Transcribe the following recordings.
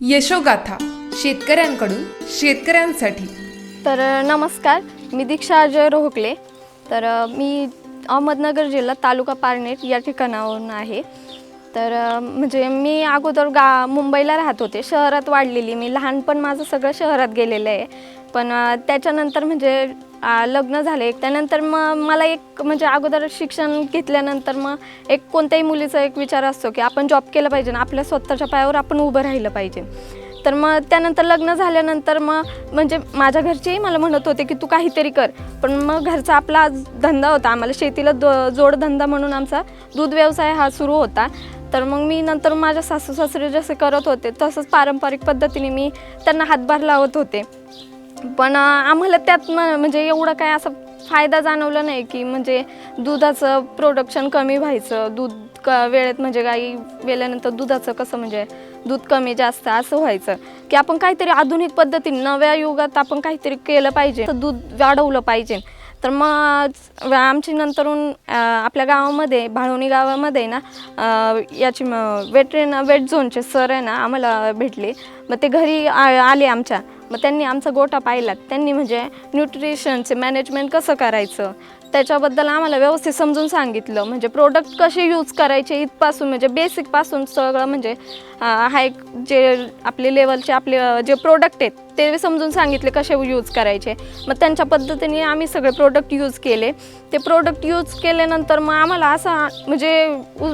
यशोगाथा शेतकऱ्यांकडून शेतकऱ्यांसाठी. तर नमस्कार मी दीक्षा अजय रोहकले. तर अ, मी अहमदनगर जिल्हा तालुका पारनेर या ठिकाणावरून आहे. तर अ, म्हणजे मी अगोदर गा मुंबईला राहत होते. शहरात वाढलेली मी. लहानपण माझं सगळं शहरात गेलेलं आहे. पण अ, त्याच्यानंतर म्हणजे लग्न झाले त्यानंतर मग मला एक म्हणजे अगोदर शिक्षण घेतल्यानंतर मग एक कोणत्याही मुलीचा एक विचार असतो की आपण जॉब केला पाहिजे ना आपल्या स्वतःच्या पायावर आपण उभं राहिलं पाहिजे. तर मग त्यानंतर लग्न झाल्यानंतर मग म्हणजे माझ्या घरचेही मला म्हणत होते की तू काहीतरी कर. पण मग घरचा आपला धंदा होता. आम्हाला शेतीला दो जोडधंदा म्हणून आमचा दूध व्यवसाय हा सुरू होता. तर मग मी नंतर माझ्या सासू सासरे जसे करत होते तसंच पारंपरिक पद्धतीने मी त्यांना हातभार लावत होते. पण आम्हाला त्यात म्हणजे एवढं काय असं फायदा जाणवला नाही की म्हणजे दुधाचं प्रोडक्शन कमी व्हायचं. दूध क वेळेत म्हणजे गाई वेल्यानंतर दुधाचं कसं म्हणजे दूध कमी जास्त असं व्हायचं. की आपण काहीतरी आधुनिक पद्धतीने नव्या युगात आपण काहीतरी केलं पाहिजे. तर दूध वाढवलं पाहिजे. तर मग आमची नंतरून आपल्या गावामध्ये भाळवणी गावामध्ये ना अं, याची वेटरेन वेट झोनचे सर आहे ना आम्हाला भेटले. मग ते घरी आ- आले आमच्या. मग त्यांनी आमचा गोठा पाहिला. त्यांनी म्हणजे न्यूट्रिशनचे मॅनेजमेंट कसं करायचं? त्याच्याबद्दल आम्हाला व्यवस्थित समजून सांगितलं. म्हणजे प्रोडक्ट कसे यूज करायचे इथपासून म्हणजे बेसिकपासून सगळं म्हणजे हाय जे आपले लेवलचे आपले जे प्रोडक्ट आहेत ते समजून सांगितले कसे यूज करायचे. मग त्यांच्या पद्धतीने आम्ही सगळे प्रोडक्ट यूज केले. ते प्रोडक्ट यूज केल्यानंतर मग आम्हाला असा म्हणजे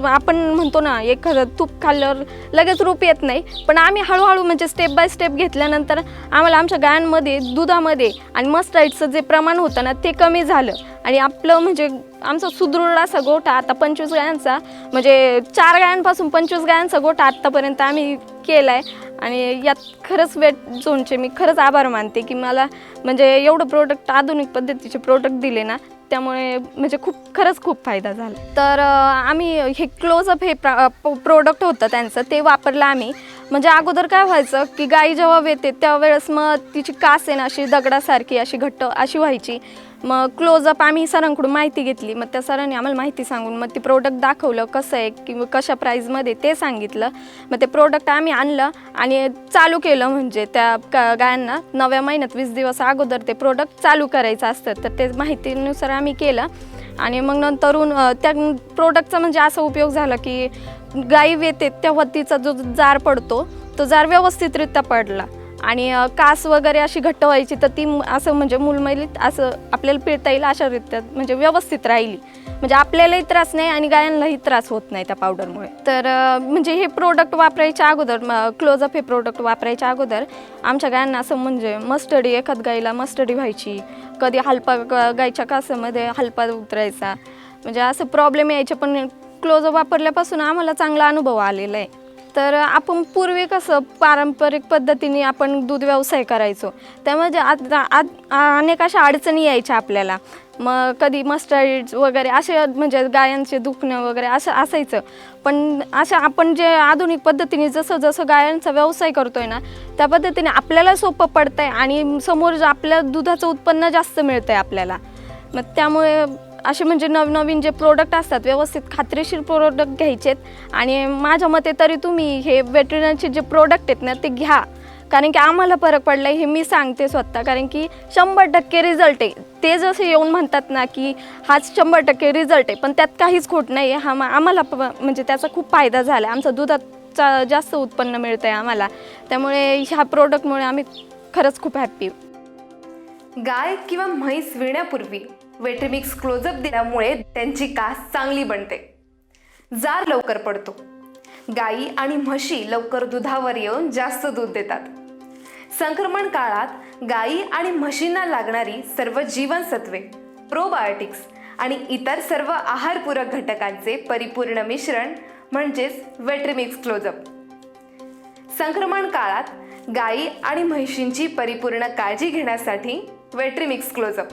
आपण म्हणतो ना एखादं तूप खाल्ल्यावर लगेच रूप येत नाही. पण आम्ही हळूहळू म्हणजे स्टेप बाय स्टेप घेतल्यानंतर आम्हाला आमच्या गायांमध्ये दुधामध्ये आणि मस्टाईडचं जे प्रमाण होतं ना ते कमी झालं. आणि आपलं म्हणजे आमचा सुदृढ असा गोठा आता पंचवीस गायांचा म्हणजे चार गायांपासून पंचवीस गायांचा गोठा आत्तापर्यंत आम्ही केला आहे आणि यात खरंच वेट झोनचे मी खरंच आभार मानते की मला म्हणजे एवढं प्रोडक्ट आधुनिक पद्धतीचे प्रोडक्ट दिले ना त्यामुळे म्हणजे खूप खरंच खूप फायदा झाला. तर आम्ही हे क्लोजअप हे प्रोडक्ट होतं त्यांचं ते वापरलं आम्ही. म्हणजे अगोदर काय व्हायचं की गाई जेव्हा वेते त्यावेळेस मग तिची कास आहे ना अशी दगडासारखी अशी घट्ट अशी व्हायची. मग क्लोजअप आम्ही सरांकडून माहिती घेतली. मग त्या सरांनी आम्हाला माहिती सांगून मग ते प्रोडक्ट दाखवलं कसं आहे किंवा कशा प्राईजमध्ये ते सांगितलं. मग ते प्रोडक्ट आम्ही आणलं आणि चालू केलं म्हणजे त्या गायांना नव्या महिन्यात वीस दिवस अगोदर ते प्रोडक्ट चालू करायचं असतं. तर ते माहितीनुसार आम्ही केलं. आणि मग नंतरून त्या प्रोडक्टचा म्हणजे असा उपयोग झाला की गाई येते तेव्हा तिचा जो जार पडतो तो जार व्यवस्थितरित्या पडला. आणि कास वगैरे अशी घट्ट व्हायची तर ती असं म्हणजे मुलमैलीत असं आपल्याला पिळता येईल अशा रीत्या म्हणजे व्यवस्थित राहिली. म्हणजे आपल्यालाही त्रास नाही आणि गायांनाही त्रास होत नाही त्या पावडरमुळे तर म्हणजे हे प्रोडक्ट वापरायच्या अगोदर क्लोजअप हे प्रोडक्ट वापरायच्या अगोदर आमच्या गायांना असं म्हणजे मस्टडी एखाद गाईला मस्टडी व्हायची कधी हलपा गायच्या कासामध्ये हलपा उतरायचा. म्हणजे असं प्रॉब्लेम यायचे पण क्लोज वापरल्यापासून आम्हाला चांगला अनुभव आलेला आहे. तर आपण पूर्वी कसं पारंपरिक पद्धतीने आपण दूध व्यवसाय करायचो. त्यामध्ये आता आज अनेक अशा अडचणी यायच्या आपल्याला. मग कधी मस्टर्ड वगैरे असे म्हणजे गायांचे दुखणं वगैरे असं असायचं. पण अशा आपण जे आधुनिक पद्धतीने जसं जसं गायांचा व्यवसाय करतोय ना त्या पद्धतीने आपल्याला सोपं पडतं आहे आणि समोर आपल्या दुधाचं उत्पन्न जास्त मिळतं आहे आपल्याला. मग त्यामुळे असे म्हणजे नवनवीन जे प्रोडक्ट असतात व्यवस्थित खात्रीशीर प्रोडक्ट घ्यायचेत. आणि माझ्या मते तरी तुम्ही हे वेटरनरीचे जे प्रोडक्ट आहेत ना ते घ्या. कारण की आम्हाला फरक पडला हे मी सांगते स्वतः. कारण की शंभर टक्के रिझल्ट आहे. ते जसे येऊन म्हणतात ना की हाच शंभर टक्के रिझल्ट आहे. पण त्यात काहीच खोट नाही आहे हा आम्हाला प- म्हणजे त्याचा खूप फायदा झाला आहे आमचा दुधाचा जास्त उत्पन्न मिळतं आहे आम्हाला. त्यामुळे ह्या प्रोडक्टमुळे आम्ही खरंच खूप हॅप्पी गाय किंवा म्हैस विण्यापूर्वी वेट्रिमिक्स क्लोजअप दिल्यामुळे त्यांची कास चांगली बनते. जार लवकर पडतो. गाई आणि म्हशी लवकर दुधावर येऊन जास्त दूध देतात. संक्रमण काळात गाई आणि म्हशींना लागणारी सर्व जीवनसत्वे प्रोबायोटिक्स आणि इतर सर्व आहारपूरक घटकांचे परिपूर्ण मिश्रण म्हणजेच वेट्रिमिक्स क्लोजअप संक्रमण काळात गाई आणि म्हैशींची परिपूर्ण काळजी घेण्यासाठी वेट्रिमिक्स क्लोजअप